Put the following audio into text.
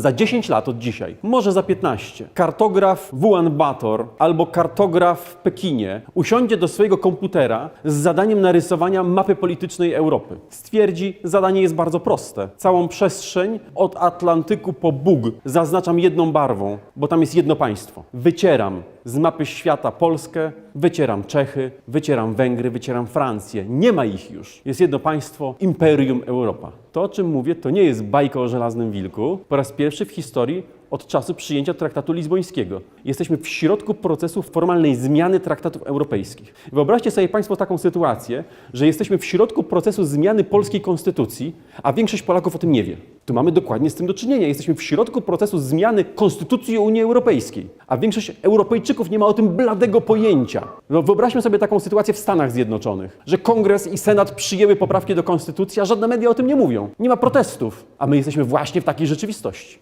za 10 lat od dzisiaj, może za 15, kartograf w Ulaanbaatar albo kartograf w Pekinie usiądzie do swojego komputera z zadaniem narysowania mapy politycznej Europy. Stwierdzi, zadanie jest bardzo proste. Całą przestrzeń od Atlantyku po Bóg zaznaczam jedną barwą, bo tam jest jedno państwo. Wycieram z mapy świata Polskę, wycieram Czechy, wycieram Węgry, wycieram Francję. Nie ma ich już. Jest jedno państwo, Imperium Europa. To, o czym mówię, to nie jest bajka o żelaznym wilku. Po raz pierwszy w historii od czasu przyjęcia traktatu lizbońskiego. Jesteśmy w środku procesu formalnej zmiany traktatów europejskich. Wyobraźcie sobie Państwo taką sytuację, że jesteśmy w środku procesu zmiany polskiej konstytucji, a większość Polaków o tym nie wie. Tu mamy dokładnie z tym do czynienia. Jesteśmy w środku procesu zmiany konstytucji Unii Europejskiej, a większość Europejczyków nie ma o tym bladego pojęcia. No, wyobraźmy sobie taką sytuację w Stanach Zjednoczonych, że Kongres i Senat przyjęły poprawki do konstytucji, a żadne media o tym nie mówią. Nie ma protestów, a my jesteśmy właśnie w takiej rzeczywistości.